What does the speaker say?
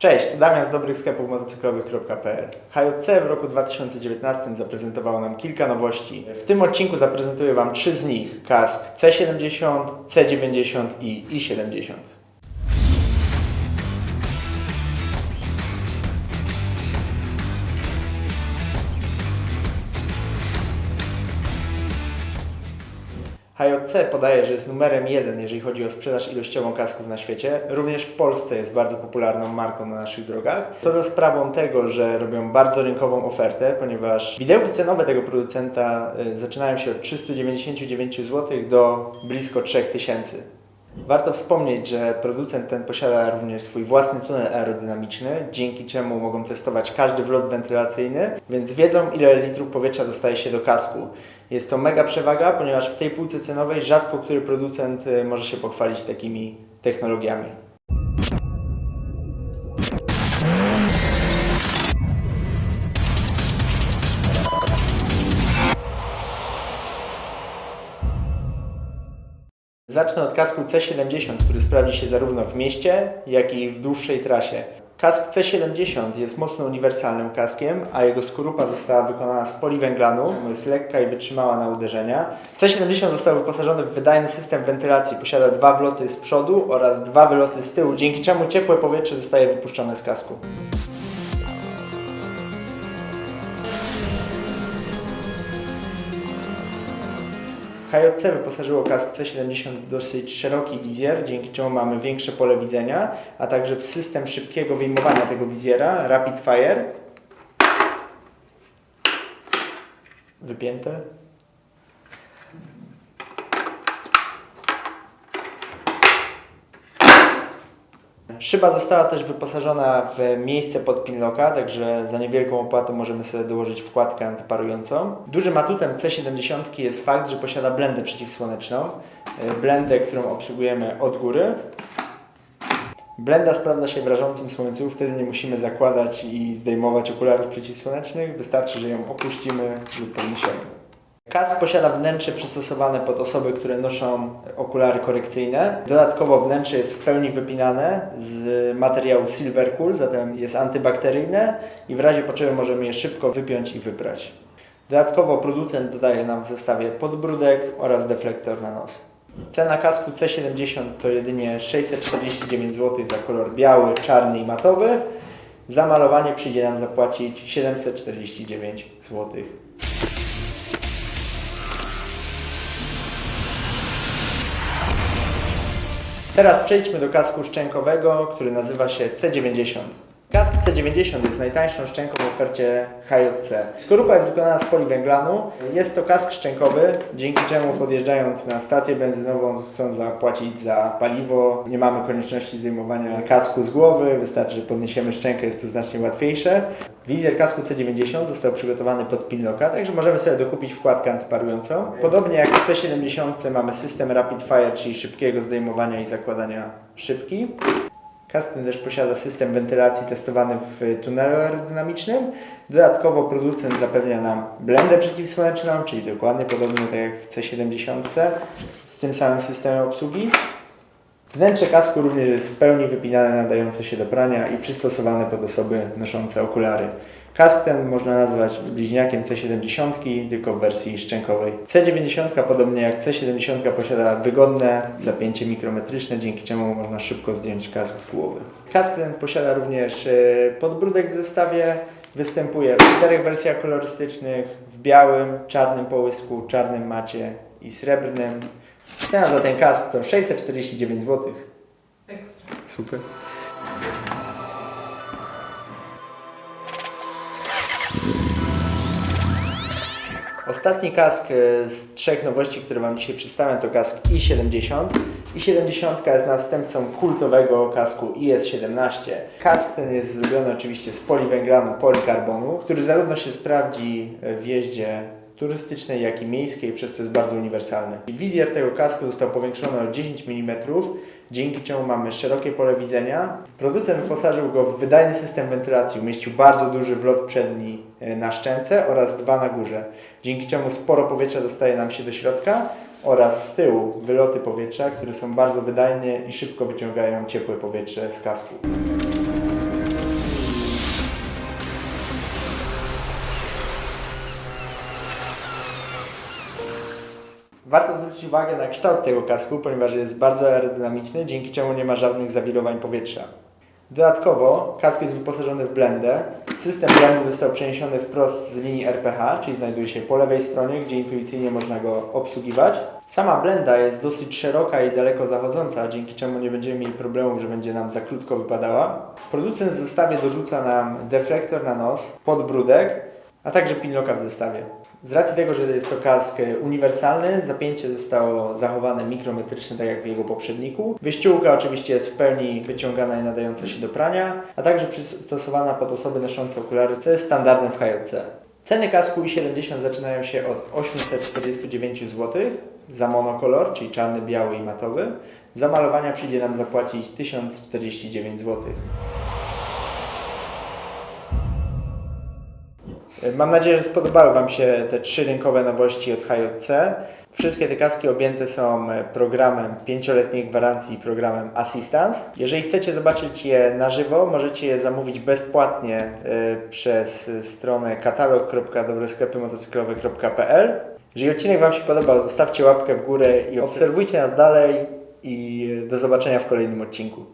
Cześć, tu Damian z dobrych sklepów motocyklowych.pl. HJC w roku 2019 zaprezentowało nam kilka nowości. W tym odcinku zaprezentuję Wam trzy z nich. Kask C70, C90 i i70. HJC podaje, że jest numerem jeden, jeżeli chodzi o sprzedaż ilościową kasków na świecie. Również w Polsce jest bardzo popularną marką na naszych drogach. To za sprawą tego, że robią bardzo rynkową ofertę, ponieważ widełki cenowe tego producenta y, zaczynają się od 399 zł do blisko 3000 Warto wspomnieć, że producent ten posiada również swój własny tunel aerodynamiczny, dzięki czemu mogą testować każdy wlot wentylacyjny, więc wiedzą ile litrów powietrza dostaje się do kasku. Jest to mega przewaga, ponieważ w tej półce cenowej rzadko który producent y, może się pochwalić takimi technologiami. Zacznę od kasku C70, który sprawdzi się zarówno w mieście, jak i w dłuższej trasie. Kask C70 jest mocno uniwersalnym kaskiem, a jego skorupa została wykonana z poliwęglanu, jest lekka i wytrzymała na uderzenia. C70 został wyposażony w wydajny system wentylacji, posiada dwa wloty z przodu oraz dwa wyloty z tyłu, dzięki czemu ciepłe powietrze zostaje wypuszczone z kasku. HJC wyposażyło kask C70 w dosyć szeroki wizjer, dzięki czemu mamy większe pole widzenia, a także w system szybkiego wyjmowania tego wizjera, Rapid Fire. Wypięte. Szyba została też wyposażona w miejsce pod pinlocka, także za niewielką opłatą możemy sobie dołożyć wkładkę antyparującą. Dużym atutem C70 jest fakt, że posiada blendę przeciwsłoneczną. E, Blendę, którą obsługujemy od góry. Blenda sprawdza się w rażącym słońcu, wtedy nie musimy zakładać i zdejmować okularów przeciwsłonecznych, wystarczy, że ją opuścimy lub podniesiemy. Kask posiada wnętrze przystosowane pod osoby, które noszą okulary korekcyjne. Dodatkowo wnętrze jest w pełni wypinane z materiału Silver Cool, zatem jest antybakteryjne i w razie potrzeby możemy je szybko wypiąć i wyprać. Dodatkowo producent dodaje nam w zestawie podbródek oraz deflektor na nos. Cena kasku C70 to jedynie 649 zł za kolor biały, czarny i matowy. Za malowanie przyjdzie nam zapłacić 749 zł. Teraz przejdźmy do kasku szczękowego, który nazywa się C90. Kask C90 jest najtańszą szczęką w ofercie HJC. Skorupa jest wykonana z poliwęglanu. Jest to kask szczękowy, dzięki czemu podjeżdżając na stację benzynową chcąc zapłacić za paliwo, nie mamy konieczności zdejmowania kasku z głowy, wystarczy, że podniesiemy szczękę, jest to znacznie łatwiejsze. Wizjer kasku C90 został przygotowany pod pinlocka, także możemy sobie dokupić wkładkę antyparującą. Podobnie jak w C70 mamy system Rapid Fire, czyli szybkiego zdejmowania i zakładania szybki. Ten też posiada system wentylacji testowany w tunelu aerodynamicznym. Dodatkowo producent zapewnia nam blendę przeciwsłoneczną, czyli dokładnie podobnie tak jak w C70 z tym samym systemem obsługi. Wnętrze kasku również jest w pełni wypinane, nadające się do prania i przystosowane pod osoby noszące okulary. Kask ten można nazwać bliźniakiem C70, tylko w wersji szczękowej. C90, podobnie jak C70, posiada wygodne zapięcie mikrometryczne, dzięki czemu można szybko zdjąć kask z głowy. Kask ten posiada również e, podbródek w zestawie. Występuje w czterech wersjach kolorystycznych, w białym, czarnym połysku, czarnym macie i srebrnym. Cena za ten kask to 649 zł. Ekstra. Super. Ostatni kask e, z trzech nowości, które Wam dzisiaj przedstawiam, to kask i70. i70 jest następcą kultowego kasku IS-17. Kask ten jest zrobiony oczywiście z poliwęglanu, polikarbonu, który zarówno się sprawdzi w jeździe turystycznej, jak i miejskiej, przez co jest bardzo uniwersalny. Wizjer tego kasku został powiększony o 10 mm, dzięki czemu mamy szerokie pole widzenia. Producent wyposażył go w wydajny system wentylacji, umieścił bardzo duży wlot przedni e, na szczęce oraz dwa na górze, dzięki czemu sporo powietrza dostaje nam się do środka oraz z tyłu wyloty powietrza, które są bardzo wydajne i szybko wyciągają ciepłe powietrze z kasku. Warto zwrócić uwagę na kształt tego kasku, ponieważ jest bardzo aerodynamiczny, dzięki czemu nie ma żadnych zawirowań powietrza. Dodatkowo kask jest wyposażony w blendę. System blendy został przeniesiony wprost z linii RPH, czyli znajduje się po lewej stronie, gdzie intuicyjnie można go obsługiwać. Sama blenda jest dosyć szeroka i daleko zachodząca, dzięki czemu nie będziemy mieli problemu, że będzie nam za krótko wypadała. Producent w zestawie dorzuca nam deflektor na nos, podbródek, a także pinlocka w zestawie. Z racji tego, że jest to kask e, uniwersalny, zapięcie zostało zachowane mikrometryczne, tak jak w jego poprzedniku. Wyściółka oczywiście jest w pełni wyciągana i nadająca się do prania, a także przystosowana pod osoby noszące okulary, co jest standardem w HJC. Ceny kasku i70 zaczynają się od 849 zł za monokolor, czyli czarny, biały i matowy. Za malowania przyjdzie nam zapłacić 1049 zł. Mam nadzieję, że spodobały Wam się te trzy rynkowe nowości od HJC. Wszystkie te kaski objęte są programem 5-letniej gwarancji i programem Assistance. Jeżeli chcecie zobaczyć je na żywo, możecie je zamówić bezpłatnie e, przez stronę katalog.dobresklepymotocyklowe.pl Jeżeli odcinek Wam się podobał, zostawcie łapkę w górę i obserwujcie nas dalej i do zobaczenia w kolejnym odcinku.